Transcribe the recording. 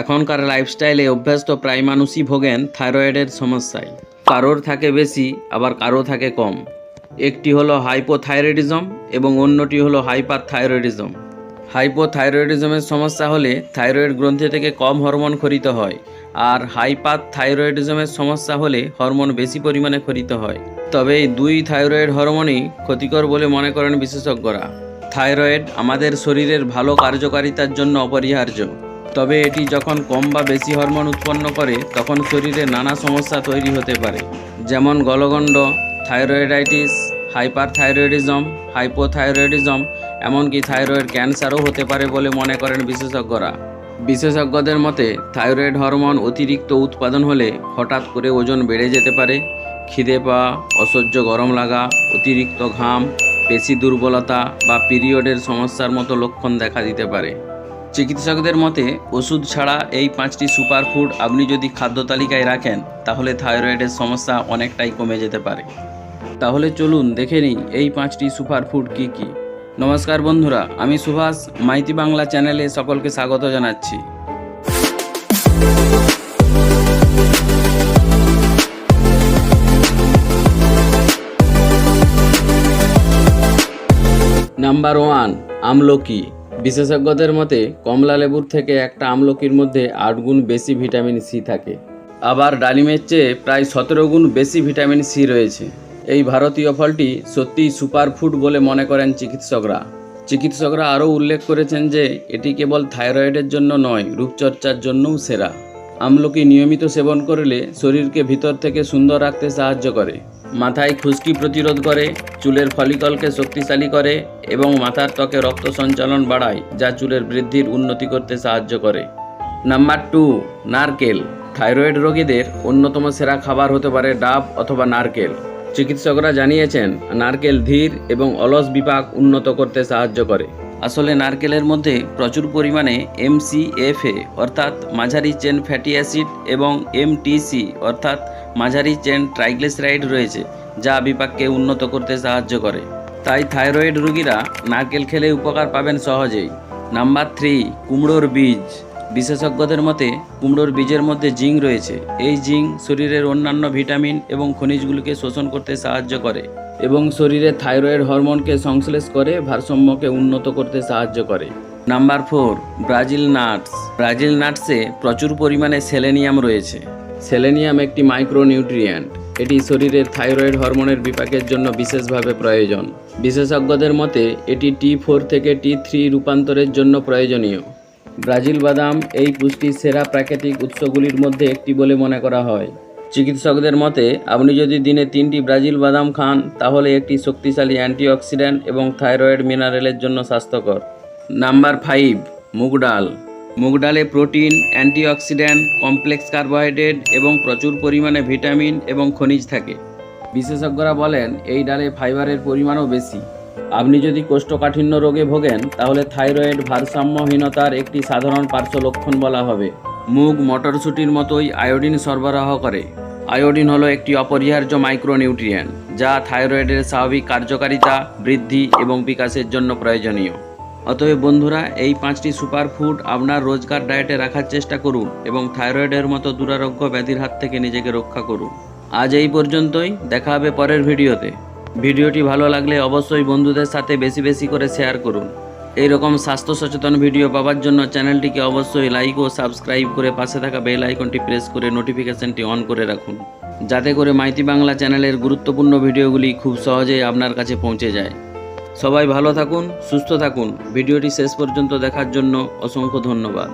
এখনকার লাইফস্টাইলে অভ্যস্ত প্রায় মানুষই ভোগেন থাইরয়েডের সমস্যায়। কারোর থাকে বেশি, আবার কারও থাকে কম। একটি হলো হাইপোথাইরয়েডিজম এবং অন্যটি হলো হাইপার থাইরয়েডিজম হাইপোথাইরয়েডিজমের সমস্যা হলে থাইরয়েড গ্রন্থি থেকে কম হরমোন খরিত হয় আর হাইপার থাইরয়েডিজমের সমস্যা হলে হরমোন বেশি পরিমাণে খরিত হয়। তবে এই দুই থাইরয়েড হরমোনই ক্ষতিকর বলে মনে করেন বিশেষজ্ঞরা। থাইরয়েড আমাদের শরীরের ভালো কার্যকারিতার জন্য অপরিহার্য। তবে এটি যখন কম বা বেশি হরমোন উৎপন্ন করে, তখন শরীরে নানা সমস্যা তৈরি হতে পারে, যেমন গলগণ্ড, থাইরয়েডাইটিস হাইপার থাইরয়েডিজম হাইপোথাইরয়েডিজম, এমনকি থাইরয়েড ক্যান্সারও হতে পারে বলে মনে করেন বিশেষজ্ঞরা। বিশেষজ্ঞদের মতে, থাইরয়েড হরমোন অতিরিক্ত উৎপাদন হলে হঠাৎ করে ওজন বেড়ে যেতে পারে, খিদে পাওয়া, অসহ্য গরম লাগা, অতিরিক্ত ঘাম, পেশি দুর্বলতা বা পিরিয়ডের সমস্যার মতো লক্ষণ দেখা দিতে পারে। চিকিৎসকদের মতে, ওষুধ ছাড়া এই পাঁচটি সুপারফুড আপনি যদি খাদ্য তালিকায় রাখেন, তাহলে থাইরয়েডের সমস্যা অনেকটাই কমে যেতে পারে। তাহলে চলুন দেখে নিই এই পাঁচটি সুপারফুড কী কী। নমস্কার বন্ধুরা, আমি সুভাষ, মাইতি বাংলা চ্যানেলে সকলকে স্বাগত জানাচ্ছি। নাম্বার ওয়ান, আমলকি। বিশেষজ্ঞদের মতে, কমলা লেবুর থেকে একটা আমলকির মধ্যে আট গুণ বেশি ভিটামিন সি থাকে। আবার ডালিমের চেয়ে প্রায় সতেরো গুণ বেশি ভিটামিন সি রয়েছে। এই ভারতীয় ফলটি সত্যিই সুপারফুড বলে মনে করেন চিকিৎসকরা। চিকিৎসকরা আরও উল্লেখ করেছেন যে, এটি কেবল থাইরয়েডের জন্য নয়, রূপচর্চার জন্যও সেরা। আমলকি নিয়মিত সেবন করলে শরীরকে ভিতর থেকে সুন্দর রাখতে সাহায্য করে। মাথায় খুশকি প্রতিরোধ করে, চুলের ফলিকলকে শক্তিশালী করে এবং মাথার ত্বকে রক্ত সঞ্চালন বাড়ায়, যা চুলের বৃদ্ধির উন্নতি করতে সাহায্য করে। নাম্বার টু, নারকেল। থাইরয়েড রোগীদের অন্যতম সেরা খাবার হতে পারে ডাব অথবা নারকেল। চিকিৎসকরা জানিয়েছেন, নারকেল ধীর এবং অলস বিপাক উন্নত করতে সাহায্য করে। আসলে নারকেলের মধ্যে প্রচুর পরিমাণে এমসিএফএ অর্থাৎ মাঝারি চেন ফ্যাটি অ্যাসিড এবং এমটিসি অর্থাৎ মাঝারি চেন ট্রাইগ্লিসারাইড রয়েছে, যা বিপাককে উন্নত করতে সাহায্য করে। তাই থাইরয়েড রোগীরা নারকেল খেলে উপকার পাবেন সহজেই। নাম্বার থ্রি কুমড়োর বীজ। বিশেষজ্ঞদের মতে, কুমড়োর বীজের মধ্যে জিঙ্ক রয়েছে। এই জিঙ্ক শরীরের অন্যান্য ভিটামিন এবং খনিজগুলিকে শোষণ করতে সাহায্য করে। এবং শরীরে থাইরয়েড হরমোনকে সংশ্লেষ করে ভারসাম্যকে উন্নত করতে সাহায্য করে। Number four, Brazil nuts. Brazil নাটসে প্রচুর পরিমাণে সেলেনিয়াম রয়েছে। সেলেনিয়াম একটি মাইক্রোনিউট্রিয়েন্ট। এটি শরীরের থাইরয়েড হরমোনের বিপাকের জন্য বিশেষভাবে প্রয়োজন। বিশেষজ্ঞদের মতে, এটি টি ফোর থেকে টি থ্রি রূপান্তরের জন্য প্রয়োজনীয়। ব্রাজিল বাদাম এই পুষ্টির সেরা প্রাকৃতিক উৎসগুলির মধ্যে একটি বলে মনে করা হয়। চিকিৎসকদের মতে, আপনি যদি দিনে তিনটি ব্রাজিল বাদাম খান, তাহলে একটি শক্তিশালী অ্যান্টিঅক্সিডেন্ট এবং থাইরয়েড মিনারেলের জন্য স্বাস্থ্যকর। নাম্বার ফাইভ, মুগ ডাল। মুগ ডালে প্রোটিন, অ্যান্টিঅক্সিডেন্ট, কমপ্লেক্স কার্বোহাইড্রেট এবং প্রচুর পরিমাণে ভিটামিন এবং খনিজ থাকে। বিশেষজ্ঞরা বলেন, এই ডালে ফাইবারের পরিমাণও বেশি। আপনি যদি কোষ্ঠকাঠিন্য রোগে ভোগেন, তাহলে থাইরয়েড ভারসাম্যহীনতার একটি সাধারণ পার্শ্ব লক্ষণ বলা হবে। মুগ মটরশুটির মতোই আয়োডিন সরবরাহ করে। আয়োডিন হলো একটি অপরিহার্য মাইক্রোনিউট্রিয়েন্ট, যা থাইরয়েডের স্বাভাবিক কার্যকারিতা, বৃদ্ধি এবং বিকাশের জন্য প্রয়োজনীয়। অতএব বন্ধুরা, এই পাঁচটি সুপারফুড আপনার রোজকার ডায়েটে রাখার চেষ্টা করুন এবং থাইরয়েডের মতো দুরারোগ্য ব্যাধির হাত থেকে নিজেকে রক্ষা করুন। আজ এই পর্যন্তই, দেখা হবে পরের ভিডিওতে। ভিডিওটি ভালো লাগলে অবশ্যই বন্ধুদের সাথে বেশি বেশি করে শেয়ার করুন। এই রকম স্বাস্থ্য সচেতন ভিডিও পাওয়ার জন্য চ্যানেলটিকে অবশ্যই লাইক ও সাবস্ক্রাইব করে পাশে থাকা বেল আইকনটি প্রেস করে নোটিফিকেশনটি অন করে রাখুন। যাতে করে মাইতি বাংলা চ্যানেলের গুরুত্বপূর্ণ ভিডিওগুলি খুব সহজেই আপনার কাছে পৌঁছে যায়। সবাই ভালো থাকুন, সুস্থ থাকুন। ভিডিওটি শেষ পর্যন্ত দেখার জন্য অসংখ্য ধন্যবাদ।